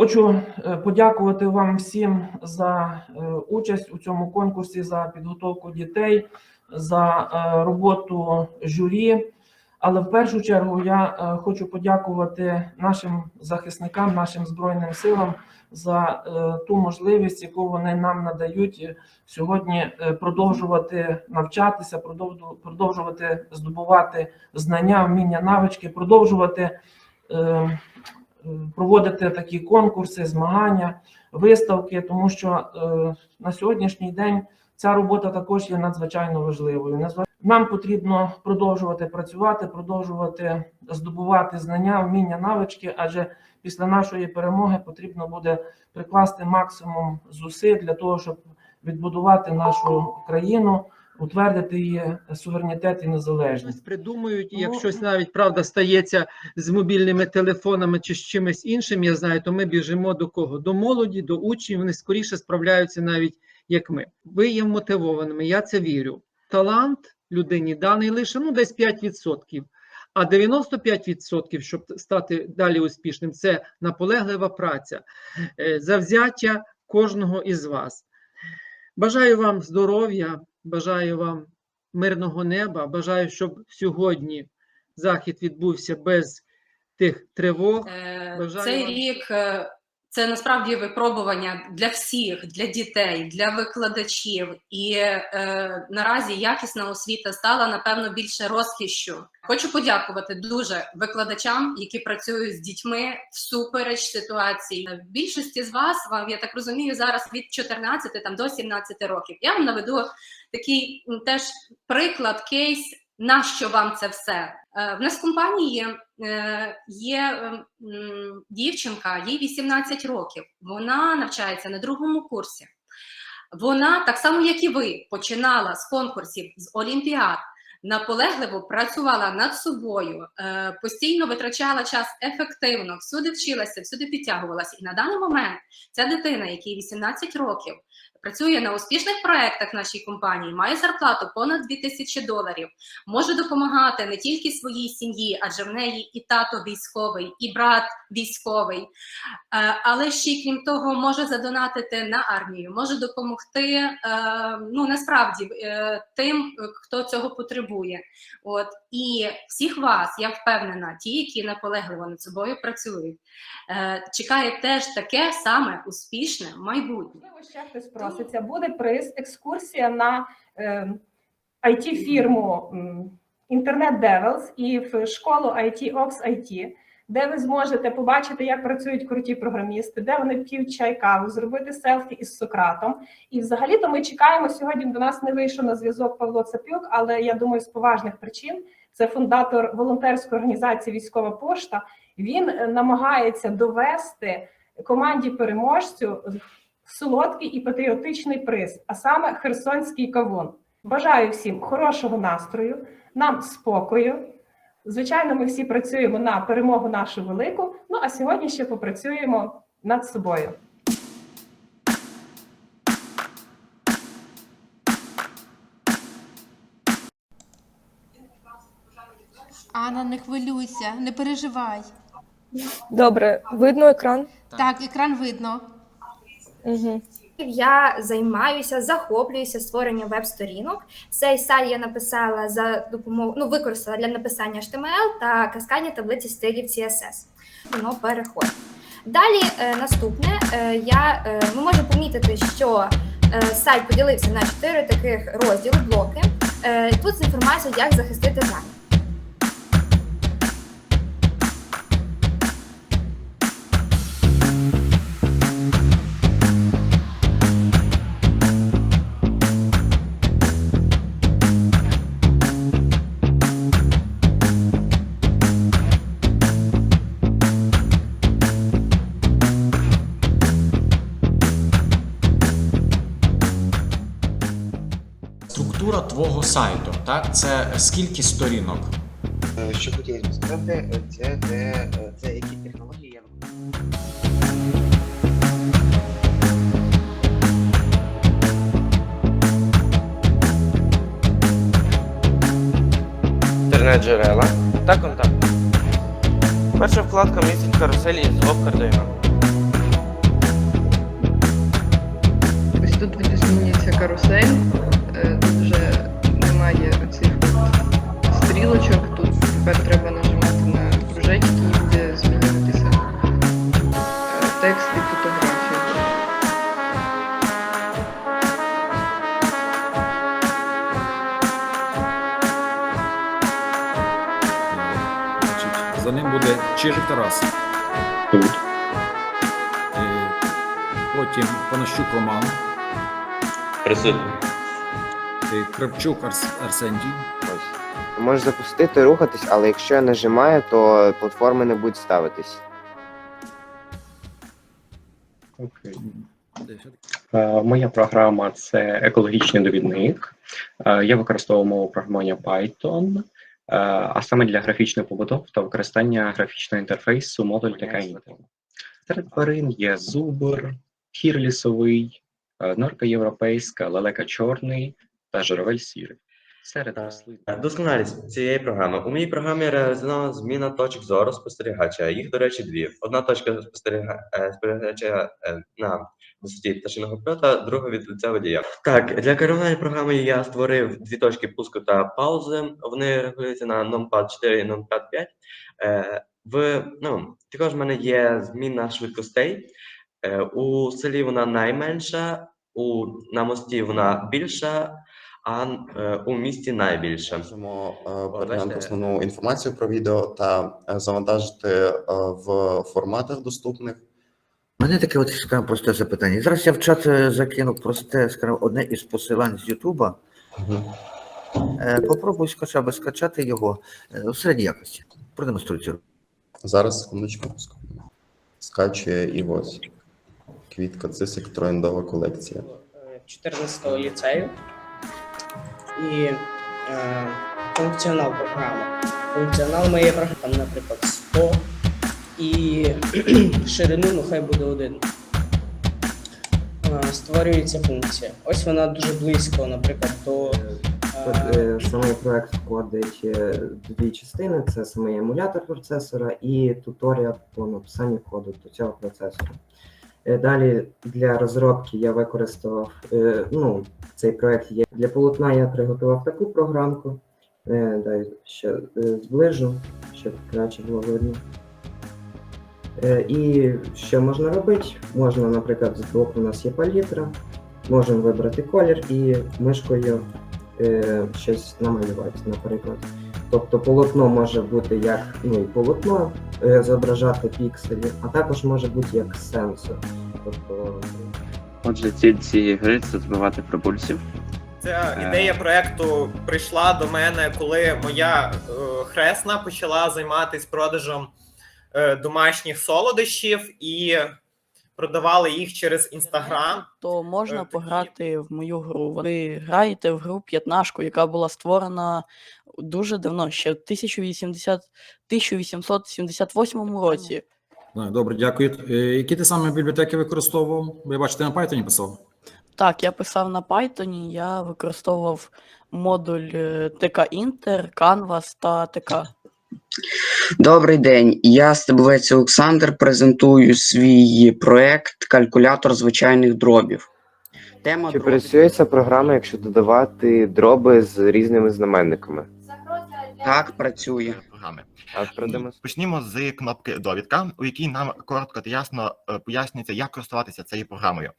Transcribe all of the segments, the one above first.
Хочу е, подякувати вам всім за е, участь у цьому конкурсі, за підготовку дітей, за е, роботу журі. Але в першу чергу я хочу подякувати нашим захисникам, нашим збройним силам за ту можливість, яку вони нам надають сьогодні продовжувати навчатися, продовжувати здобувати знання, вміння, навички, продовжувати проводити такі конкурси, змагання, виставки, тому що е, на сьогоднішній день ця робота також є надзвичайно важливою. Нам потрібно продовжувати працювати, продовжувати здобувати знання, вміння, навички, адже після нашої перемоги потрібно буде прикласти максимум зусиль для того, щоб відбудувати нашу країну, утвердити її суверенітет і незалежність. Щось придумують, і Ну, як щось навіть правда стається з мобільними телефонами чи з чимось іншим, я знаю, то ми біжимо до кого? До молоді, до учнів, вони скоріше справляються навіть як ми. Ви є мотивованими, я це вірю. Талант людині даний лише ну, десь 5%. А 95%, щоб стати далі успішним, це наполеглива праця, е, завзяття кожного із вас. Бажаю вам здоров'я, бажаю вам мирного неба. Бажаю, щоб сьогодні захід відбувся без тих тривог. Е, Бажаю Цей вам- рік е, це насправді випробування для всіх, для дітей, для викладачів. І е, наразі якісна освіта стала напевно більше розкішшю. Хочу подякувати дуже викладачам, які працюють з дітьми всупереч ситуації. В більшості з вас вам я так розумію зараз від 14 там до 17 років. Я вам наведу такий теж приклад, кейс. Нащо вам це все? Е, В нас в компанії е, є ем, дівчинка, їй 18 років. Вона навчається на другому курсі. Вона, так само як і ви, починала з конкурсів, з олімпіад, наполегливо працювала над собою, е, постійно витрачала час ефективно, всюди вчилася, всюди підтягувалася. І на даний момент ця дитина, якій 18 років, працює на успішних проєктах в нашій компанії, має зарплату понад 2000 доларів, може допомагати не тільки своїй сім'ї, адже в неї і тато військовий, і брат військовий, е, але ще крім того, може задонатити на армію, може допомогти е, ну насправді е, тим, хто цього потребує. От і всіх вас, я впевнена, ті, які наполегливо над собою працюють, чекає теж таке саме успішне майбутнє. Ще хтось проситься. Буде приз, екскурсія на е, IT-фірму м, Internet Devils і в школу IT Ox IT, де ви зможете побачити, як працюють круті програмісти, де вони п'ють чай каву, зробити селфі із Сократом. І взагалі-то ми чекаємо сьогодні. До нас не вийшов на зв'язок Павло Цапюк, але я думаю, з поважних причин це фундатор волонтерської організації Військова пошта. Він намагається довести команді переможцю солодкий і патріотичний приз, а саме Херсонський кавун. Бажаю всім хорошого настрою, нам спокою. Звичайно, ми всі працюємо на перемогу нашу велику. Ну а сьогодні ще попрацюємо над собою. Анна, не хвилюйся, не переживай. Добре, видно екран? Так, екран видно. Угу. Я займаюся, захоплююся створенням веб-сторінок. Цей сайт я написала за допомогою, ну використала для написання HTML та каскадні таблиці стилів CSS. Воно переходить. Далі е, наступне, е, я, е, ми можемо помітити, що е, сайт поділився на чотири таких розділи, блоки. Тут з інформацією, як захистити дані. твого сайту. Так, це скільки сторінок? Е, що хотілося б сказати, е, це де е, це які технології я Інтернет-джерела та контакт. Перша вкладка містить каруселі із обкартина. Ось тут буде змінюється карусель. Тут вже Тарас. Тут. Е, Потім Панащук Роман, Присутній. е, Кравчук Арс- Арсентій, Ось. Можеш запустити, рухатись, але якщо я нажимаю, то платформи не будуть ставитись. Окей. Е, Моя програма це екологічний довідник. Е, Я використовував мову програмування Python, а саме для графічних побудов та використання графічного інтерфейсу модуль така Intel. Серед тварин є зубр, хір лісовий, е, норка європейська, лелека чорний та журавель сірий. Серед рослин. Досконалість цієї програми. У моїй програмі реалізована зміна точок зору спостерігача. Їх, до речі, дві. Одна точка е, спостерігача е, на висоті пташиного польота, друга від лиця водія. Так, для керування програмою я створив дві точки пуску та паузи. Вони регулюються на numpad 4 і numpad 5. Е, в, ну, також в мене є зміна швидкостей. Е, у селі вона найменша, у, на мості вона більша, а е, у місті найбільше. Можемо е, переглянути основну інформацію про відео та е, завантажити е, в форматах доступних. У мене таке от скажімо, просте запитання. Зараз я в чат е, закину просте, скажімо, одне із посилань з Ютуба. Е, Попробуй хоча б скачати його е, у середній якості. Продемонструй цю. Зараз секундочку. Скачує і ось. Квітка, це секторендова колекція. 14 ліцею і е, функціонал програми. Функціонал моєї програми, там, наприклад, 100 і ширину, ну хай буде один. Е, створюється функція. Ось вона дуже близько, наприклад, до. е, Самий проект входить е, дві частини: це самий емулятор процесора і туторіал по написанню коду до цього процесора. Е, Далі для розробки я використав е, ну, цей проект є для полотна. Я приготував таку програмку. Е, Дай ще зближу, щоб краще було видно. І що можна робити? Можна, наприклад, з боку у нас є палітра, можемо вибрати колір і мишкою щось намалювати, наприклад. Тобто полотно може бути як ну, і полотно, е, зображати пікселі, а також може бути як сенсор. Тобто Отже, ціль цієї гри це збивати прибульців. Ця ідея проекту прийшла до мене, коли моя е, хресна почала займатися продажем е, домашніх солодощів і продавали їх через інстаграм. То можна пограти в мою гру. Ви граєте в гру п'ятнашку, яка була створена дуже давно, ще в 1080, 1878 році. Добре, дякую. Е, Які ти саме бібліотеки використовував? Бо я бачу, ти на Python писав. Так, я писав на Python, я використовував модуль е, TK-Inter, Canvas та TK. Добрий день, я Стебловець Олександр. Презентую свій проект Калькулятор звичайних дробів. Тема Чи працює ця програма, якщо додавати дроби з різними знаменниками? так працює. програми. Почнімо з кнопки довідка, у якій нам коротко та ясно е, пояснюється, як користуватися цією програмою.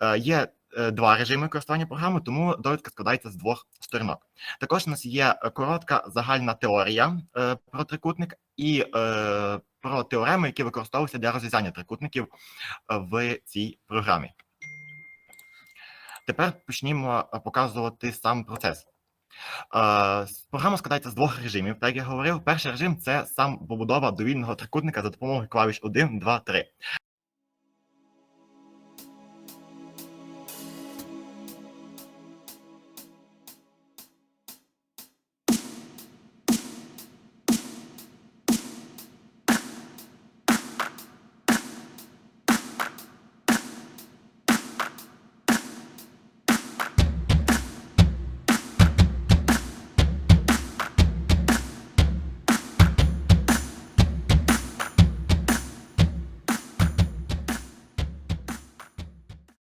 Е, Є два режими користування програмою, тому довідка складається з двох сторінок. Також у нас є е, коротка загальна теорія е, про трикутник і е, про теореми, які використовуються для розв'язання трикутників е, в цій програмі. Тепер почнімо е, показувати сам процес. Е, Програма складається з двох режимів. Так як я говорив, перший режим це сам побудова довільного трикутника за допомогою клавіш 1, 2, 3.